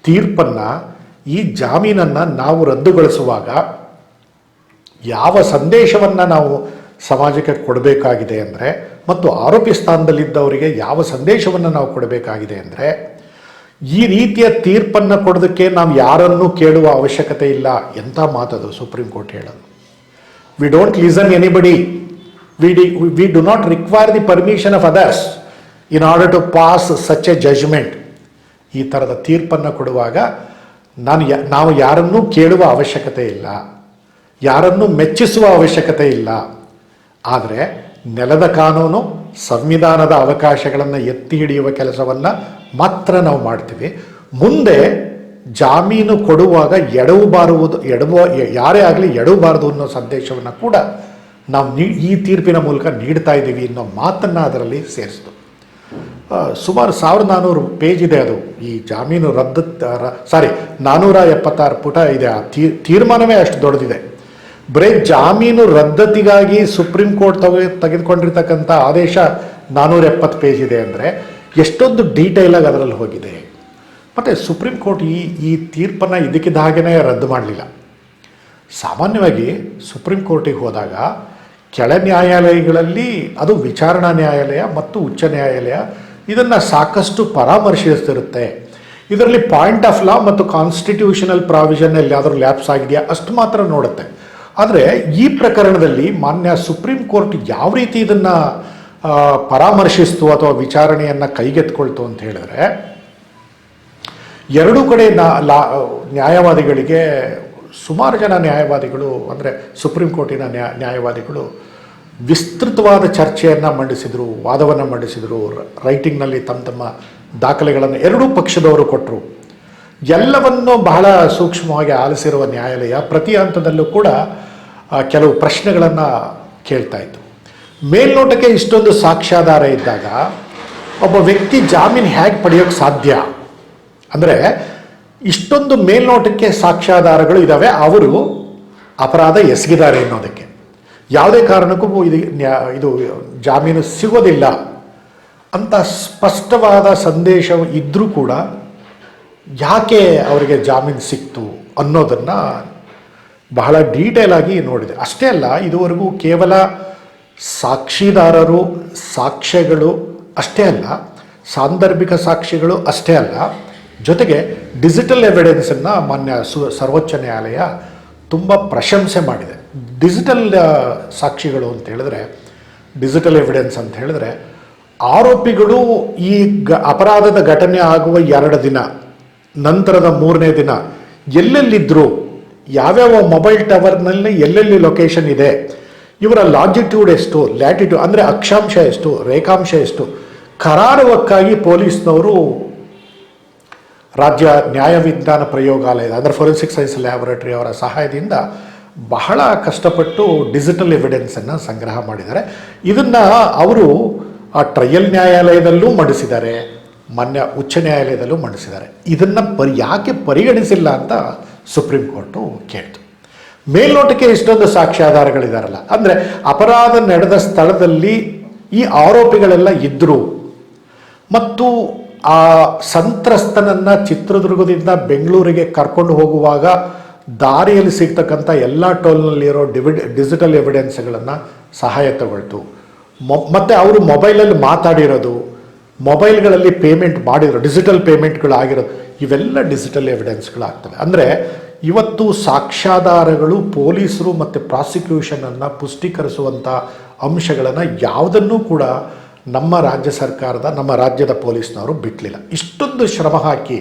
ತೀರ್ಪನ್ನು ಈ ಜಾಮೀನನ್ನು ನಾವು ರದ್ದುಗೊಳಿಸುವಾಗ ಯಾವ ಸಂದೇಶವನ್ನು ನಾವು ಸಮಾಜಕ್ಕೆ ಕೊಡಬೇಕಾಗಿದೆ ಅಂದರೆ ಮತ್ತು ಆರೋಪಿ ಸ್ಥಾನದಲ್ಲಿದ್ದವರಿಗೆ ಯಾವ ಸಂದೇಶವನ್ನು ನಾವು ಕೊಡಬೇಕಾಗಿದೆ ಅಂದರೆ ಈ ರೀತಿಯ ತೀರ್ಪನ್ನು ಕೊಡೋದಕ್ಕೆ ನಾವು ಯಾರನ್ನೂ ಕೇಳುವ ಅವಶ್ಯಕತೆ ಇಲ್ಲ ಎಂಥ ಮಾತದು ಸುಪ್ರೀಂ ಕೋರ್ಟ್ ಹೇಳೋದು. We don't listen anybody we the we do not require the permission of others in order to pass such a judgment ಈ ಥರದ ತೀರ್ಪನ್ನು ಕೊಡುವಾಗ ನಾನು ನಾವು ಯಾರನ್ನೂ ಕೇಳುವ ಅವಶ್ಯಕತೆ ಇಲ್ಲ. ಯಾರನ್ನೂ ಮೆಚ್ಚಿಸುವ ಅವಶ್ಯಕತೆ ಇಲ್ಲ. ಆದರೆ ನೆಲದ ಕಾನೂನು, ಸಂವಿಧಾನದ ಅವಕಾಶಗಳನ್ನು ಎತ್ತಿ ಹಿಡಿಯುವ ಕೆಲಸವನ್ನು ಮಾತ್ರ ನಾವು ಮಾಡ್ತೀವಿ. ಮುಂದೆ ಜಾಮೀನು ಕೊಡುವಾಗ ಎಡವು ಬಾರುವುದು, ಎಡವ, ಯಾರೇ ಆಗಲಿ ಎಡವಬಾರದು ಅನ್ನೋ ಸಂದೇಶವನ್ನು ಕೂಡ ನಾವು ನೀ, ಈ ತೀರ್ಪಿನ ಮೂಲಕ ನೀಡ್ತಾ ಇದ್ದೀವಿ ಅನ್ನೋ ಮಾತನ್ನು ಅದರಲ್ಲಿ ಸೇರಿಸ್ತು. ಸುಮಾರು ಸಾವಿರದ ನಾನ್ನೂರು ಪೇಜ್ ಇದೆ ಅದು. ಈ ಜಾಮೀನು ರದ್ದು ಸಾರಿ ನಾನ್ನೂರ ಎಪ್ಪತ್ತಾರು ಪುಟ ಇದೆ. ಆ ತೀರ್ಮಾನವೇ ಅಷ್ಟು ದೊಡ್ಡದಿದೆ. ಬರೀ ಜಾಮೀನು ರದ್ದತಿಗಾಗಿ ಸುಪ್ರೀಂ ಕೋರ್ಟ್ ತಗೋ ತೆಗೆದುಕೊಂಡಿರ್ತಕ್ಕಂಥ ಆದೇಶ ನಾನ್ನೂರ ಎಪ್ಪತ್ತು ಪೇಜ್ ಇದೆ ಅಂದರೆ ಎಷ್ಟೊಂದು ಡೀಟೇಲಾಗಿ ಅದರಲ್ಲಿ ಹೋಗಿದೆ. ಮತ್ತು ಸುಪ್ರೀಂ ಕೋರ್ಟ್ ಈ ಈ ತೀರ್ಪನ್ನು ಇದಕ್ಕಿದ್ದ ಹಾಗೆಯೇ ರದ್ದು ಮಾಡಲಿಲ್ಲ. ಸಾಮಾನ್ಯವಾಗಿ ಸುಪ್ರೀಂ ಕೋರ್ಟಿಗೆ ಹೋದಾಗ ಕೆಳ ನ್ಯಾಯಾಲಯಗಳಲ್ಲಿ ಅದು ವಿಚಾರಣಾ ನ್ಯಾಯಾಲಯ ಮತ್ತು ಉಚ್ಚ ನ್ಯಾಯಾಲಯ ಇದನ್ನು ಸಾಕಷ್ಟು ಪರಾಮರ್ಶಿಸ್ತಿರುತ್ತೆ. ಇದರಲ್ಲಿ ಪಾಯಿಂಟ್ ಆಫ್ ಲಾ ಮತ್ತು ಕಾನ್ಸ್ಟಿಟ್ಯೂಷನಲ್ ಪ್ರಾವಿಷನ್ ಎಲ್ಲಿಯಾದರೂ ಲ್ಯಾಪ್ಸ್ ಆಗಿದೆಯಾ ಅಷ್ಟು ಮಾತ್ರ ನೋಡುತ್ತೆ. ಆದರೆ ಈ ಪ್ರಕರಣದಲ್ಲಿ ಮಾನ್ಯ ಸುಪ್ರೀಂ ಕೋರ್ಟ್ ಯಾವ ರೀತಿ ಇದನ್ನು ಪರಾಮರ್ಶಿಸ್ತು ಅಥವಾ ವಿಚಾರಣೆಯನ್ನು ಕೈಗೆತ್ಕೊಳ್ತು ಅಂತ ಹೇಳಿದ್ರೆ, ಎರಡೂ ಕಡೆ ಲಾ, ನ್ಯಾಯವಾದಿಗಳಿಗೆ ಸುಮಾರು ಜನ ನ್ಯಾಯವಾದಿಗಳು, ಅಂದರೆ ಸುಪ್ರೀಂ ಕೋರ್ಟಿನ ನ್ಯಾ, ನ್ಯಾಯವಾದಿಗಳು ವಿಸ್ತೃತವಾದ ಚರ್ಚೆಯನ್ನು ಮಂಡಿಸಿದರು, ವಾದವನ್ನು ಮಂಡಿಸಿದರು ರೈಟಿಂಗ್ನಲ್ಲಿ ತಮ್ಮ ತಮ್ಮ ದಾಖಲೆಗಳನ್ನು ಎರಡೂ ಪಕ್ಷದವರು ಕೊಟ್ಟರು ಎಲ್ಲವನ್ನು ಬಹಳ ಸೂಕ್ಷ್ಮವಾಗಿ ಆಲಿಸಿರುವ ನ್ಯಾಯಾಲಯ ಪ್ರತಿ ಹಂತದಲ್ಲೂ ಕೂಡ ಕೆಲವು ಪ್ರಶ್ನೆಗಳನ್ನು ಕೇಳ್ತಾ ಇತ್ತು ಮೇಲ್ನೋಟಕ್ಕೆ ಇಷ್ಟೊಂದು ಸಾಕ್ಷ್ಯಾಧಾರ ಇದ್ದಾಗ ಒಬ್ಬ ವ್ಯಕ್ತಿ ಜಾಮೀನು ಹೇಗೆ ಪಡೆಯೋಕ್ಕೆ ಸಾಧ್ಯ? ಅಂದರೆ ಇಷ್ಟೊಂದು ಮೇಲ್ನೋಟಕ್ಕೆ ಸಾಕ್ಷ್ಯಾಧಾರಗಳು ಇದ್ದಾವೆ ಅವರು ಅಪರಾಧ ಎಸಗಿದ್ದಾರೆ ಅನ್ನೋದಕ್ಕೆ. ಯಾವುದೇ ಕಾರಣಕ್ಕೂ ಇದು ಇದು ಜಾಮೀನು ಸಿಗೋದಿಲ್ಲ ಅಂತ ಸ್ಪಷ್ಟವಾದ ಸಂದೇಶ ಇದ್ದರೂ ಕೂಡ ಯಾಕೆ ಅವರಿಗೆ ಜಾಮೀನು ಸಿಕ್ತು ಅನ್ನೋದನ್ನು ಬಹಳ ಡೀಟೇಲ್ ಆಗಿ ನೋಡಿದೆ. ಅಷ್ಟೇ ಅಲ್ಲ, ಇದುವರೆಗೂ ಕೇವಲ ಸಾಕ್ಷಿದಾರರು, ಸಾಕ್ಷ್ಯಗಳು ಅಷ್ಟೇ ಅಲ್ಲ, ಸಾಂದರ್ಭಿಕ ಸಾಕ್ಷಿಗಳು ಅಷ್ಟೇ ಅಲ್ಲ, ಜೊತೆಗೆ ಡಿಜಿಟಲ್ ಎವಿಡೆನ್ಸನ್ನು ಮಾನ್ಯ ಸು, ಸರ್ವೋಚ್ಚ ನ್ಯಾಯಾಲಯ ತುಂಬ ಪ್ರಶಂಸೆ ಮಾಡಿದೆ. ಡಿಜಿಟಲ್ ಸಾಕ್ಷಿಗಳು ಅಂತ ಹೇಳಿದ್ರೆ, ಡಿಜಿಟಲ್ ಎವಿಡೆನ್ಸ್ ಅಂತ ಹೇಳಿದ್ರೆ, ಆರೋಪಿಗಳು ಈ ಗ, ಅಪರಾಧದ ಘಟನೆ ಆಗುವ ಎರಡು ದಿನ, ನಂತರದ ಮೂರನೇ ದಿನ ಎಲ್ಲೆಲ್ಲಿದ್ದರು ಯಾವ್ಯಾವ ಮೊಬೈಲ್ ಟವರ್ನಲ್ಲಿ ಎಲ್ಲೆಲ್ಲಿ ಲೊಕೇಶನ್ ಇದೆ, ಇವರ ಲಾಜಿಟ್ಯೂಡ್ ಎಷ್ಟು ಲ್ಯಾಟಿಟ್ಯೂಡ್ ಅಂದರೆ ಅಕ್ಷಾಂಶ ಎಷ್ಟು, ರೇಖಾಂಶ ಎಷ್ಟು, ಕರಾರುವಕ್ಕಾಗಿ ಪೊಲೀಸ್ನವರು ರಾಜ್ಯ ನ್ಯಾಯವಿಜ್ಞಾನ ಪ್ರಯೋಗಾಲಯದ, ಅಂದರೆ ಫೊರೆನ್ಸಿಕ್ ಸೈನ್ಸ್ ಲ್ಯಾಬೊರೇಟರಿ ಅವರ ಸಹಾಯದಿಂದ ಬಹಳ ಕಷ್ಟಪಟ್ಟು ಡಿಜಿಟಲ್ ಎವಿಡೆನ್ಸನ್ನು ಸಂಗ್ರಹ ಮಾಡಿದ್ದಾರೆ. ಇದನ್ನು ಅವರು ಆ ಟ್ರಯಲ್ ನ್ಯಾಯಾಲಯದಲ್ಲೂ ಮಂಡಿಸಿದ್ದಾರೆ, ಮಾನ್ಯ ಉಚ್ಚ ನ್ಯಾಯಾಲಯದಲ್ಲೂ ಮಂಡಿಸಿದ್ದಾರೆ. ಇದನ್ನು ಪರಿ, ಯಾಕೆ ಪರಿಗಣಿಸಿಲ್ಲ ಅಂತ ಸುಪ್ರೀಂ ಕೋರ್ಟು ಕೇಳ್ತು. ಮೇಲ್ನೋಟಕ್ಕೆ ಇಷ್ಟೊಂದು ಸಾಕ್ಷ್ಯಾಧಾರಗಳಿದಾರಲ್ಲ. ಅಂದರೆ ಅಪರಾಧ ನಡೆದ ಸ್ಥಳದಲ್ಲಿ ಈ ಆರೋಪಿಗಳೆಲ್ಲ ಇದ್ದರು ಮತ್ತು ಆ ಸಂತ್ರಸ್ತನನ್ನು ಚಿತ್ರದುರ್ಗದಿಂದ ಬೆಂಗಳೂರಿಗೆ ಕರ್ಕೊಂಡು ಹೋಗುವಾಗ ದಾರಿಯಲ್ಲಿ ಸಿಗ್ತಕ್ಕಂಥ ಎಲ್ಲ ಟೋಲ್ನಲ್ಲಿರೋ ಡಿವಿಡ್ ಡಿಜಿಟಲ್ ಎವಿಡೆನ್ಸ್ಗಳನ್ನು ಸಹಾಯ ತಗೊಳ್ತು ಮೊ, ಮತ್ತು ಅವರು ಮೊಬೈಲಲ್ಲಿ ಮಾತಾಡಿರೋದು ಮೊಬೈಲ್ಗಳಲ್ಲಿ ಪೇಮೆಂಟ್ ಮಾಡಿದ್ರು, ಡಿಜಿಟಲ್ ಪೇಮೆಂಟ್ಗಳಾಗಿರೋದು ಇವೆಲ್ಲ ಡಿಜಿಟಲ್ ಎವಿಡೆನ್ಸ್ಗಳಾಗ್ತವೆ. ಅಂದರೆ ಇವತ್ತು ಸಾಕ್ಷ್ಯಾಧಾರಗಳು, ಪೊಲೀಸರು ಮತ್ತು ಪ್ರಾಸಿಕ್ಯೂಷನನ್ನು ಪುಷ್ಟೀಕರಿಸುವಂಥ ಅಂಶಗಳನ್ನು ಯಾವುದನ್ನೂ ಕೂಡ ನಮ್ಮ ರಾಜ್ಯ ಸರ್ಕಾರದ, ನಮ್ಮ ರಾಜ್ಯದ ಪೊಲೀಸ್ನವರು ಬಿಟ್ಟಲಿಲ್ಲ ಇಷ್ಟೊಂದು ಶ್ರಮ ಹಾಕಿ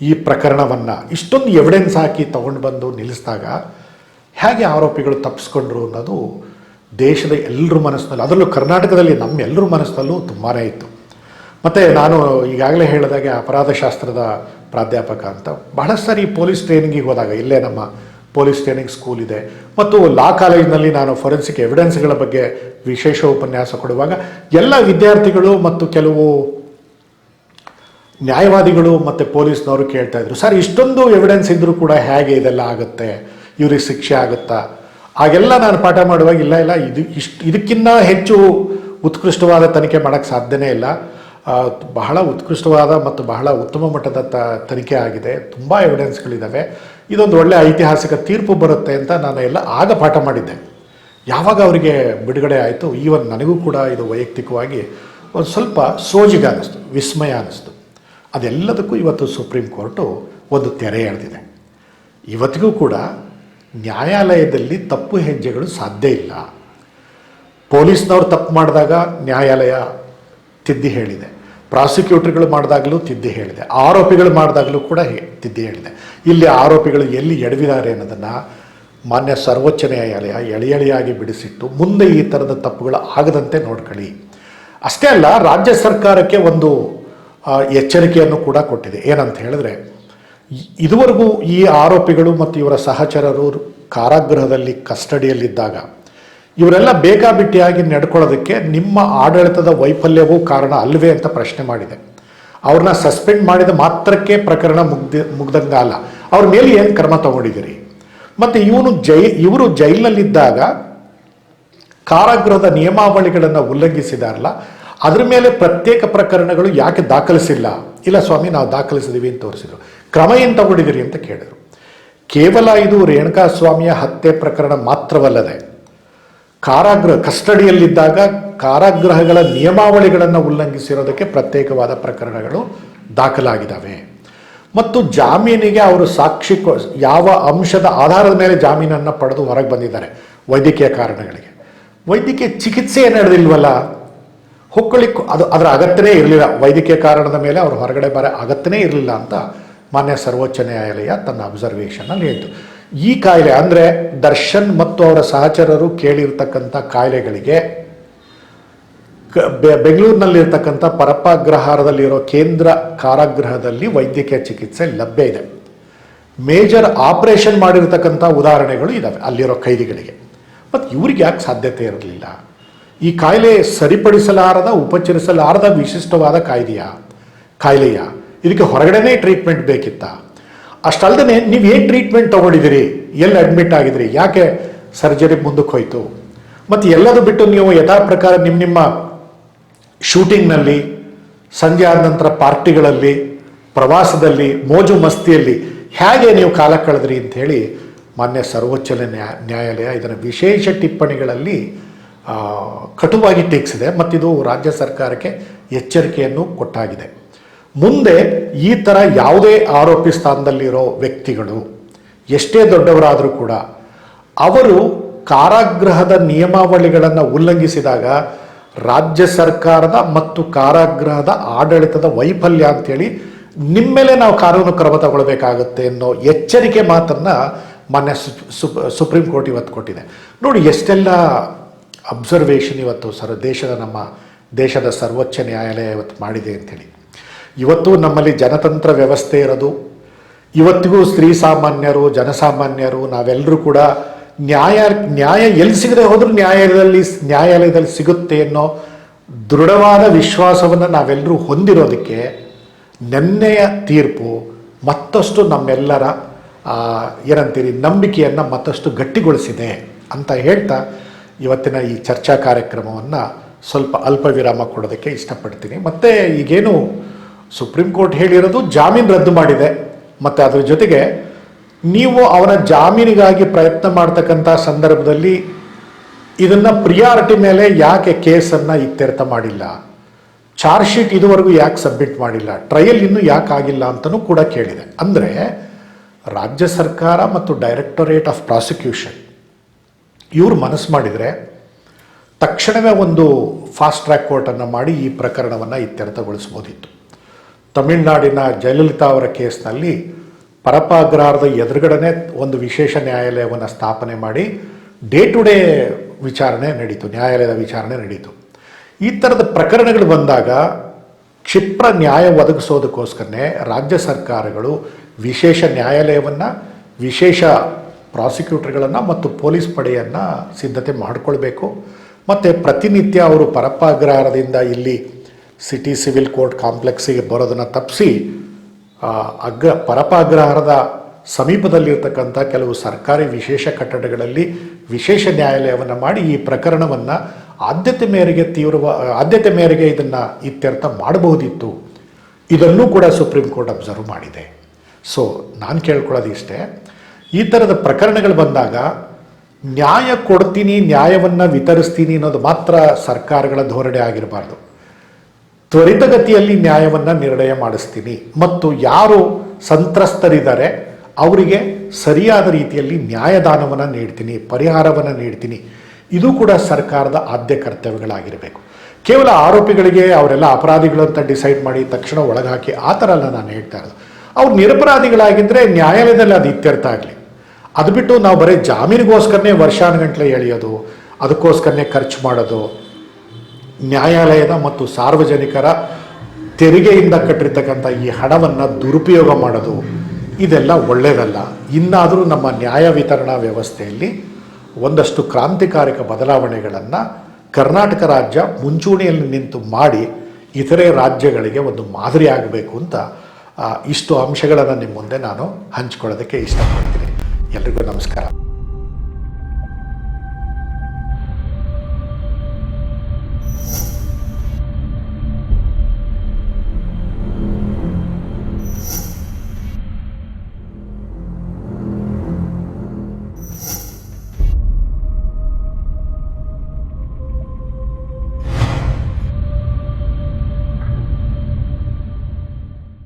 ಈ ಪ್ರಕರಣವನ್ನು, ಇಷ್ಟೊಂದು ಎವಿಡೆನ್ಸ್ ಹಾಕಿ ತಗೊಂಡು ಬಂದು ನಿಲ್ಲಿಸಿದಾಗ ಹೇಗೆ ಆರೋಪಿಗಳು ತಪ್ಪಿಸ್ಕೊಂಡ್ರು ಅನ್ನೋದು ದೇಶದ ಎಲ್ಲರ ಮನಸ್ಸಿನಲ್ಲಿ, ಅದರಲ್ಲೂ ಕರ್ನಾಟಕದಲ್ಲಿ ನಮ್ಮೆಲ್ಲರ ಮನಸ್ಸಿನಲ್ಲೂ ತುಂಬಾ ಇತ್ತು. ಮತ್ತು ನಾನು ಈಗಾಗಲೇ ಹೇಳಿದಾಗೆ ಅಪರಾಧಶಾಸ್ತ್ರದ ಪ್ರಾಧ್ಯಾಪಕ ಅಂತ. ಬಹಳ ಸಾರಿ ಪೊಲೀಸ್ ಟ್ರೈನಿಂಗಿಗೆ ಹೋದಾಗ, ಇಲ್ಲೇ ನಮ್ಮ ಪೊಲೀಸ್ ಟ್ರೈನಿಂಗ್ ಸ್ಕೂಲ್ ಇದೆ. ಮತ್ತು ಲಾ ಕಾಲೇಜಿನಲ್ಲಿ ನಾನು ಫೊರೆನ್ಸಿಕ್ ಎವಿಡೆನ್ಸ್ಗಳ ಬಗ್ಗೆ ವಿಶೇಷ ಉಪನ್ಯಾಸ ಕೊಡುವಾಗ, ಎಲ್ಲ ವಿದ್ಯಾರ್ಥಿಗಳು ಮತ್ತು ಕೆಲವು ನ್ಯಾಯವಾದಿಗಳು ಮತ್ತು ಪೊಲೀಸ್ನವರು ಕೇಳ್ತಾ ಇದ್ರು, ಸರ್, ಇಷ್ಟೊಂದು ಎವಿಡೆನ್ಸ್ ಇದ್ದರೂ ಕೂಡ ಹೇಗೆ ಇದೆಲ್ಲ ಆಗುತ್ತೆ? ಇವ್ರಿಗೆ ಶಿಕ್ಷೆ ಆಗುತ್ತಾ? ಆಗೆಲ್ಲ ನಾನು ಪಾಠ ಮಾಡುವಾಗ, ಇಲ್ಲ ಇಲ್ಲ, ಇದು ಇಷ್ಟು ಇದಕ್ಕಿಂತ ಹೆಚ್ಚು ಉತ್ಕೃಷ್ಟವಾದ ತನಿಖೆ ಮಾಡೋಕ್ಕೆ ಸಾಧ್ಯನೇ ಇಲ್ಲ. ಬಹಳ ಉತ್ಕೃಷ್ಟವಾದ ಮತ್ತು ಬಹಳ ಉತ್ತಮ ಮಟ್ಟದ ತ, ತನಿಖೆ ಆಗಿದೆ. ತುಂಬ ಎವಿಡೆನ್ಸ್ಗಳಿದ್ದಾವೆ ಇದೊಂದು ಒಳ್ಳೆಯ ಐತಿಹಾಸಿಕ ತೀರ್ಪು ಬರುತ್ತೆ ಅಂತ ನಾನು ಎಲ್ಲ ಆಗ ಪಾಠ ಮಾಡಿದ್ದೆ. ಯಾವಾಗ ಅವರಿಗೆ ಬಿಡುಗಡೆ ಆಯಿತು? ಈವನ್ ನನಗೂ ಕೂಡ ಇದು ವೈಯಕ್ತಿಕವಾಗಿ ಒಂದು ಸ್ವಲ್ಪ ಸೋಜಿಗ ಅನ್ನಿಸ್ತು, ವಿಸ್ಮಯ ಅನ್ನಿಸ್ತು. ಅದೆಲ್ಲದಕ್ಕೂ ಇವತ್ತು ಸುಪ್ರೀಂ ಕೋರ್ಟು ಒಂದು ತೆರೆ ಎಳೆದಿದೆ. ಇವತ್ತಿಗೂ ಕೂಡ ನ್ಯಾಯಾಲಯದಲ್ಲಿ ತಪ್ಪು ಹೆಜ್ಜೆಗಳು ಸಾಧ್ಯ ಇಲ್ಲ. ಪೊಲೀಸ್ನವ್ರು ತಪ್ಪು ಮಾಡಿದಾಗ ನ್ಯಾಯಾಲಯ ತಿದ್ದಿ ಹೇಳಿದೆ. ಪ್ರಾಸಿಕ್ಯೂಟರ್ಗಳು ಮಾಡಿದಾಗಲೂ ತಿದ್ದಿ ಹೇಳಿದೆ. ಆರೋಪಿಗಳು ಮಾಡಿದಾಗಲೂ ಕೂಡ ತಿದ್ದಿ ಹೇಳಿದೆ. ಇಲ್ಲಿ ಆರೋಪಿಗಳು ಎಲ್ಲಿ ಎಡವಿದ್ದಾರೆ ಅನ್ನೋದನ್ನು ಮಾನ್ಯ ಸರ್ವೋಚ್ಚ ನ್ಯಾಯಾಲಯ ಎಳೆ ಎಳೆಯಾಗಿ ಬಿಡಿಸಿಟ್ಟು ಮುಂದೆ ಈ ಥರದ ತಪ್ಪುಗಳು ಆಗದಂತೆ ನೋಡ್ಕೊಳ್ಳಿ. ಅಷ್ಟೇ ಅಲ್ಲ, ರಾಜ್ಯ ಸರ್ಕಾರಕ್ಕೆ ಒಂದು ಎಚ್ಚರಿಕೆಯನ್ನು ಕೂಡ ಕೊಟ್ಟಿದೆ. ಏನಂತ ಹೇಳಿದ್ರೆ, ಇದುವರೆಗೂ ಈ ಆರೋಪಿಗಳು ಮತ್ತು ಇವರ ಸಹಚರರು ಕಾರಾಗೃಹದಲ್ಲಿ ಕಸ್ಟಡಿಯಲ್ಲಿದ್ದಾಗ ಇವರೆಲ್ಲ ಬೇಕಾಬಿಟ್ಟಿಯಾಗಿ ನಡ್ಕೊಳ್ಳೋದಕ್ಕೆ ನಿಮ್ಮ ಆಡಳಿತದ ವೈಫಲ್ಯವೂ ಕಾರಣ ಅಲ್ವೇ ಅಂತ ಪ್ರಶ್ನೆ ಮಾಡಿದೆ. ಅವ್ರನ್ನ ಸಸ್ಪೆಂಡ್ ಮಾಡಿದ ಮಾತ್ರಕ್ಕೆ ಪ್ರಕರಣ ಮುಗ್ದ ಮುಗ್ದಂಗಲ್ಲ ಅವ್ರ ಮೇಲೆ ಏನು ಕ್ರಮ ತಗೊಂಡಿದ್ದೀರಿ? ಮತ್ತು ಇವನು ಜೈ ಇವರು ಜೈಲಿನಲ್ಲಿದ್ದಾಗ ಕಾರಾಗೃಹದ ನಿಯಮಾವಳಿಗಳನ್ನು ಉಲ್ಲಂಘಿಸಿದಾರಲ್ಲ, ಅದ್ರ ಮೇಲೆ ಪ್ರತ್ಯೇಕ ಪ್ರಕರಣಗಳು ಯಾಕೆ ದಾಖಲಿಸಿಲ್ಲ? ಇಲ್ಲ ಸ್ವಾಮಿ, ನಾವು ದಾಖಲಿಸಿದೀವಿ ಅಂತ ತೋರಿಸಿದ್ರು. ಕ್ರಮ ಏನು ತಗೊಂಡಿದ್ದೀರಿ ಅಂತ ಕೇಳಿದರು. ಕೇವಲ ಇದು ರೇಣುಕಾ ಸ್ವಾಮಿಯ ಹತ್ಯೆ ಪ್ರಕರಣ ಮಾತ್ರವಲ್ಲದೆ ಕಾರಾಗೃಹ ಕಸ್ಟಡಿಯಲ್ಲಿದ್ದಾಗ ಕಾರಾಗೃಹಗಳ ನಿಯಮಾವಳಿಗಳನ್ನು ಉಲ್ಲಂಘಿಸಿರೋದಕ್ಕೆ ಪ್ರತ್ಯೇಕವಾದ ಪ್ರಕರಣಗಳು ದಾಖಲಾಗಿದ್ದಾವೆ ಮತ್ತು ಜಾಮೀನಿಗೆ ಅವರು ಸಾಕ್ಷಿ ಯಾವ ಅಂಶದ ಆಧಾರದ ಮೇಲೆ ಜಾಮೀನನ್ನು ಪಡೆದು ಹೊರಗೆ ಬಂದಿದ್ದಾರೆ ವೈದ್ಯಕೀಯ ಕಾರಣಗಳಿಗೆ. ವೈದ್ಯಕೀಯ ಚಿಕಿತ್ಸೆ ನಡೆದಿಲ್ವಲ್ಲ ಹೊಕ್ಕೊಳ್ಳಿಕ್ಕೆ ಅದು ಅದರ ಅಗತ್ಯನೇ ಇರಲಿಲ್ಲ. ವೈದ್ಯಕೀಯ ಕಾರಣದ ಮೇಲೆ ಅವರು ಹೊರಗಡೆ ಬರೋ ಅಗತ್ಯನೇ ಇರಲಿಲ್ಲ ಅಂತ ಮಾನ್ಯ ಸರ್ವೋಚ್ಚ ನ್ಯಾಯಾಲಯ ತನ್ನ ಅಬ್ಸರ್ವೇಷನಲ್ಲಿ ಹೇಳ್ತು. ಈ ಕಾಯಿಲೆ ಅಂದರೆ ದರ್ಶನ್ ಮತ್ತು ಅವರ ಸಹಚರರು ಕೇಳಿರ್ತಕ್ಕಂಥ ಕಾಯಿಲೆಗಳಿಗೆ ಬೆಂಗಳೂರಿನಲ್ಲಿರ್ತಕ್ಕಂಥ ಪರಪಾಗ್ರಹಾರದಲ್ಲಿರೋ ಕೇಂದ್ರ ಕಾರಾಗೃಹದಲ್ಲಿ ವೈದ್ಯಕೀಯ ಚಿಕಿತ್ಸೆ ಲಭ್ಯ ಇದೆ. ಮೇಜರ್ ಆಪರೇಷನ್ ಮಾಡಿರ್ತಕ್ಕಂಥ ಉದಾಹರಣೆಗಳು ಇದ್ದಾವೆ ಅಲ್ಲಿರೋ ಕೈದಿಗಳಿಗೆ ಮತ್ತು ಇವ್ರಿಗೆ ಯಾಕೆ ಸಾಧ್ಯತೆ ಇರಲಿಲ್ಲ? ಈ ಕಾಯಿಲೆ ಸರಿಪಡಿಸಲಾರದ, ಉಪಚರಿಸಲಾರದ ವಿಶಿಷ್ಟವಾದ ಕಾಯ್ದೆಯ? ಕಾಯಿಲೆಯ? ಇದಕ್ಕೆ ಹೊರಗಡೆನೇ ಟ್ರೀಟ್ಮೆಂಟ್ ಬೇಕಿತ್ತ? ಅಷ್ಟಲ್ದೇ ನೀವು ಏನು ಟ್ರೀಟ್ಮೆಂಟ್ ತಗೊಂಡಿದ್ದೀರಿ? ಎಲ್ಲಿ ಅಡ್ಮಿಟ್ ಆಗಿದ್ರಿ ಯಾಕೆ ಸರ್ಜರಿ ಮುಂದಕ್ಕೆ ಹೋಯ್ತು? ಮತ್ತು ಎಲ್ಲದು ಬಿಟ್ಟು ನೀವು ಯಥಾ ಪ್ರಕಾರ ನಿಮ್ಮ ನಿಮ್ಮ ಶೂಟಿಂಗ್ನಲ್ಲಿ ಸಂಜೆ ಆದ ನಂತರ ಪಾರ್ಟಿಗಳಲ್ಲಿ, ಪ್ರವಾಸದಲ್ಲಿ, ಮೋಜು ಮಸ್ತಿಯಲ್ಲಿ ಹೇಗೆ ನೀವು ಕಾಲ ಕಳೆದ್ರಿ ಅಂತ ಹೇಳಿ ಮಾನ್ಯ ಸರ್ವೋಚ್ಚ ನ್ಯಾಯ ನ್ಯಾಯಾಲಯ ಇದನ್ನು ವಿಶೇಷ ಟಿಪ್ಪಣಿಗಳಲ್ಲಿ ಕಟುವಾಗಿ ಟೀಕಿಸಿದೆ ಮತ್ತಿದು ರಾಜ್ಯ ಸರ್ಕಾರಕ್ಕೆ ಎಚ್ಚರಿಕೆಯನ್ನು ಕೊಟ್ಟಾಗಿದೆ. ಮುಂದೆ ಈ ಥರ ಯಾವುದೇ ಆರೋಪಿ ಸ್ಥಾನದಲ್ಲಿರೋ ವ್ಯಕ್ತಿಗಳು, ಎಷ್ಟೇ ದೊಡ್ಡವರಾದರೂ ಕೂಡ, ಅವರು ಕಾರಾಗೃಹದ ನಿಯಮಾವಳಿಗಳನ್ನು ಉಲ್ಲಂಘಿಸಿದಾಗ ರಾಜ್ಯ ಸರ್ಕಾರದ ಮತ್ತು ಕಾರಾಗೃಹದ ಆಡಳಿತದ ವೈಫಲ್ಯ ಅಂತೇಳಿ ನಿಮ್ಮೇಲೆ ನಾವು ಕಾನೂನು ಕ್ರಮ ತಗೊಳ್ಬೇಕಾಗುತ್ತೆ ಅನ್ನೋ ಎಚ್ಚರಿಕೆ ಮಾತನ್ನು ಮಾನ್ಯ ಸುಪ್ರೀಂ ಕೋರ್ಟ್ ಇವತ್ತು ಕೊಟ್ಟಿದೆ. ನೋಡಿ, ಎಷ್ಟೆಲ್ಲ ಅಬ್ಸರ್ವೇಷನ್ ಇವತ್ತು ಸರ್, ದೇಶದ ನಮ್ಮ, ದೇಶದ ಸರ್ವೋಚ್ಚ ನ್ಯಾಯಾಲಯ ಇವತ್ತು ಮಾಡಿದೆ ಅಂತೇಳಿ. ಇವತ್ತು ನಮ್ಮಲ್ಲಿ ಜನತಂತ್ರ ವ್ಯವಸ್ಥೆ ಇರೋದು. ಇವತ್ತಿಗೂ ಸ್ತ್ರೀ ಸಾಮಾನ್ಯರು, ಜನಸಾಮಾನ್ಯರು ನಾವೆಲ್ಲರೂ ಕೂಡ ನ್ಯಾಯ ನ್ಯಾಯ ಎಲ್ಲಿ ಸಿಗದೆ ಹೋದರೂ ನ್ಯಾಯಾಲಯದಲ್ಲಿ ನ್ಯಾಯಾಲಯದಲ್ಲಿ ಸಿಗುತ್ತೆ ಅನ್ನೋ ದೃಢವಾದ ವಿಶ್ವಾಸವನ್ನು ನಾವೆಲ್ಲರೂ ಹೊಂದಿರೋದಕ್ಕೆ ನೆನ್ನೆಯ ತೀರ್ಪು ಮತ್ತಷ್ಟು ನಮ್ಮೆಲ್ಲರ ಏನಂತೀರಿ, ನಂಬಿಕೆಯನ್ನು ಮತ್ತಷ್ಟು ಗಟ್ಟಿಗೊಳಿಸಿದೆ ಅಂತ ಹೇಳ್ತಾ ಇವತ್ತಿನ ಈ ಚರ್ಚಾ ಕಾರ್ಯಕ್ರಮವನ್ನು ಸ್ವಲ್ಪ ಅಲ್ಪ ವಿರಾಮ ಕೊಡೋದಕ್ಕೆ ಇಷ್ಟಪಡ್ತೀನಿ. ಮತ್ತು ಈಗೇನು ಸುಪ್ರೀಂ ಕೋರ್ಟ್ ಹೇಳಿರೋದು ಜಾಮೀನು ರದ್ದು ಮಾಡಿದೆ. ಮತ್ತು ಅದರ ಜೊತೆಗೆ ನೀವು ಅವನ ಜಾಮೀನಿಗಾಗಿ ಪ್ರಯತ್ನ ಮಾಡ್ತಕ್ಕಂಥ ಸಂದರ್ಭದಲ್ಲಿ ಇದನ್ನು ಪ್ರಿಯಾರಿಟಿ ಮೇಲೆ ಯಾಕೆ ಕೇಸನ್ನು ಇತ್ಯರ್ಥ ಮಾಡಿಲ್ಲ? ಚಾರ್ಜ್ ಶೀಟ್ ಇದುವರೆಗೂ ಯಾಕೆ ಸಬ್ಮಿಟ್ ಮಾಡಿಲ್ಲ? ಟ್ರಯಲ್ ಇನ್ನೂ ಯಾಕೆ ಆಗಿಲ್ಲ ಅಂತಲೂ ಕೂಡ ಕೇಳಿದೆ. ಅಂದರೆ ರಾಜ್ಯ ಸರ್ಕಾರ ಮತ್ತು ಡೈರೆಕ್ಟೊರೇಟ್ ಆಫ್ ಪ್ರಾಸಿಕ್ಯೂಷನ್ ಇವರು ಮನಸ್ಸು ಮಾಡಿದರೆ ತಕ್ಷಣವೇ ಒಂದು ಫಾಸ್ಟ್ ಟ್ರ್ಯಾಕ್ ಕೋರ್ಟನ್ನು ಮಾಡಿ ಈ ಪ್ರಕರಣವನ್ನು ಇತ್ಯರ್ಥಗೊಳಿಸ್ಬೋದಿತ್ತು. ತಮಿಳುನಾಡಿನ ಜಯಲಲಿತಾ ಅವರ ಕೇಸ್ನಲ್ಲಿ ಪರಪಾಗ್ರಹಾರದ ಎದುರುಗಡೆ ಒಂದು ವಿಶೇಷ ನ್ಯಾಯಾಲಯವನ್ನು ಸ್ಥಾಪನೆ ಮಾಡಿ ಡೇ ಟು ಡೇ ವಿಚಾರಣೆ ನಡೀತು, ನ್ಯಾಯಾಲಯದ ವಿಚಾರಣೆ ನಡೀತು. ಈ ಥರದ ಪ್ರಕರಣಗಳು ಬಂದಾಗ ಕ್ಷಿಪ್ರ ನ್ಯಾಯ ಒದಗಿಸೋದಕ್ಕೋಸ್ಕರನೇ ರಾಜ್ಯ ಸರ್ಕಾರಗಳು ವಿಶೇಷ ನ್ಯಾಯಾಲಯವನ್ನು, ವಿಶೇಷ ಪ್ರಾಸಿಕ್ಯೂಟರ್ಗಳನ್ನು ಮತ್ತು ಪೊಲೀಸ್ ಪಡೆಯನ್ನು ಸಿದ್ಧತೆ ಮಾಡಿಕೊಳ್ಬೇಕು. ಮತ್ತು ಪ್ರತಿನಿತ್ಯ ಅವರು ಪರಪಾಗ್ರಹಾರದಿಂದ ಇಲ್ಲಿ ಸಿಟಿ ಸಿವಿಲ್ ಕೋರ್ಟ್ ಕಾಂಪ್ಲೆಕ್ಸಿಗೆ ಬರೋದನ್ನು ತಪ್ಪಿಸಿ ಅಗ್ರ ಪರಪಾಗ್ರಹಾರದ ಸಮೀಪದಲ್ಲಿರ್ತಕ್ಕಂಥ ಕೆಲವು ಸರ್ಕಾರಿ ವಿಶೇಷ ಕಟ್ಟಡಗಳಲ್ಲಿ ವಿಶೇಷ ನ್ಯಾಯಾಲಯವನ್ನು ಮಾಡಿ ಈ ಪ್ರಕರಣವನ್ನು ಆದ್ಯತೆ ಮೇರೆಗೆ ತೀವ್ರವ, ಆದ್ಯತೆ ಮೇರೆಗೆ ಇದನ್ನು ಇತ್ಯರ್ಥ ಮಾಡಬಹುದಿತ್ತು. ಇದನ್ನೂ ಕೂಡ ಸುಪ್ರೀಂ ಕೋರ್ಟ್ ಅಬ್ಸರ್ವ್ ಮಾಡಿದೆ. ಸೊ ನಾನು ಕೇಳ್ಕೊಳ್ಳೋದು ಇಷ್ಟೇ. ಈ ಥರದ ಪ್ರಕರಣಗಳು ಬಂದಾಗ ನ್ಯಾಯ ಕೊಡ್ತೀನಿ, ನ್ಯಾಯವನ್ನು ವಿತರಿಸ್ತೀನಿ ಅನ್ನೋದು ಮಾತ್ರ ಸರ್ಕಾರಗಳ ಧೋರಣೆ ಆಗಿರಬಾರ್ದು. ತ್ವರಿತಗತಿಯಲ್ಲಿ ನ್ಯಾಯವನ್ನು ನಿರ್ಣಯ ಮಾಡಿಸ್ತೀನಿ. ಮತ್ತು ಯಾರು ಸಂತ್ರಸ್ತರಿದ್ದಾರೆ, ಅವರಿಗೆ ಸರಿಯಾದ ರೀತಿಯಲ್ಲಿ ನ್ಯಾಯದಾನವನ್ನು ನೀಡ್ತೀನಿ, ಪರಿಹಾರವನ್ನು ನೀಡ್ತೀನಿ. ಇದು ಕೂಡ ಸರ್ಕಾರದ ಆದ್ಯ ಕರ್ತವ್ಯಗಳಾಗಿರಬೇಕು. ಕೇವಲ ಆರೋಪಿಗಳಿಗೆ ಅವರೆಲ್ಲ ಅಪರಾಧಿಗಳು ಅಂತ ಡಿಸೈಡ್ ಮಾಡಿ ತಕ್ಷಣ ಒಳಗಾಕಿ ಆ ಥರ ಅಲ್ಲ ನಾನು ಹೇಳ್ತಾ ಇರೋದು. ಅವ್ರು ನಿರಪರಾಧಿಗಳಾಗಿದ್ದರೆ ನ್ಯಾಯಾಲಯದಲ್ಲಿ ಅದು ಇತ್ಯರ್ಥ ಆಗಲಿ. ಅದು ಬಿಟ್ಟು ನಾವು ಬರೀ ಜಾಮೀನಿಗೋಸ್ಕರನೇ ವರ್ಷಾನುಗಂಟ್ಲೆ ಎಳೆಯೋದು, ಅದಕ್ಕೋಸ್ಕರನೇ ಖರ್ಚು ಮಾಡೋದು ನ್ಯಾಯಾಲಯದ ಮತ್ತು ಸಾರ್ವಜನಿಕರ ತೆರಿಗೆಯಿಂದ ಕಟ್ಟಿರ್ತಕ್ಕಂಥ ಈ ಹಣವನ್ನು ದುರುಪಯೋಗ ಮಾಡೋದು ಇದೆಲ್ಲ ಒಳ್ಳೆಯದಲ್ಲ ಇನ್ನಾದರೂ ನಮ್ಮ ನ್ಯಾಯ ವಿತರಣಾ ವ್ಯವಸ್ಥೆಯಲ್ಲಿ ಒಂದಷ್ಟು ಕ್ರಾಂತಿಕಾರಿಕ ಬದಲಾವಣೆಗಳನ್ನು ಕರ್ನಾಟಕ ರಾಜ್ಯ ಮುಂಚೂಣಿಯಲ್ಲಿ ನಿಂತು ಮಾಡಿ ಇತರೆ ರಾಜ್ಯಗಳಿಗೆ ಒಂದು ಮಾದರಿ ಆಗಬೇಕು ಅಂತ ಇಷ್ಟು ಅಂಶಗಳನ್ನು ನಿಮ್ಮ ಮುಂದೆ ನಾನು ಹಂಚ್ಕೊಳ್ಳೋದಕ್ಕೆ ಇಷ್ಟಪಡ್ತೀನಿ. ಎಲ್ರಿಗೂ ನಮಸ್ಕಾರ.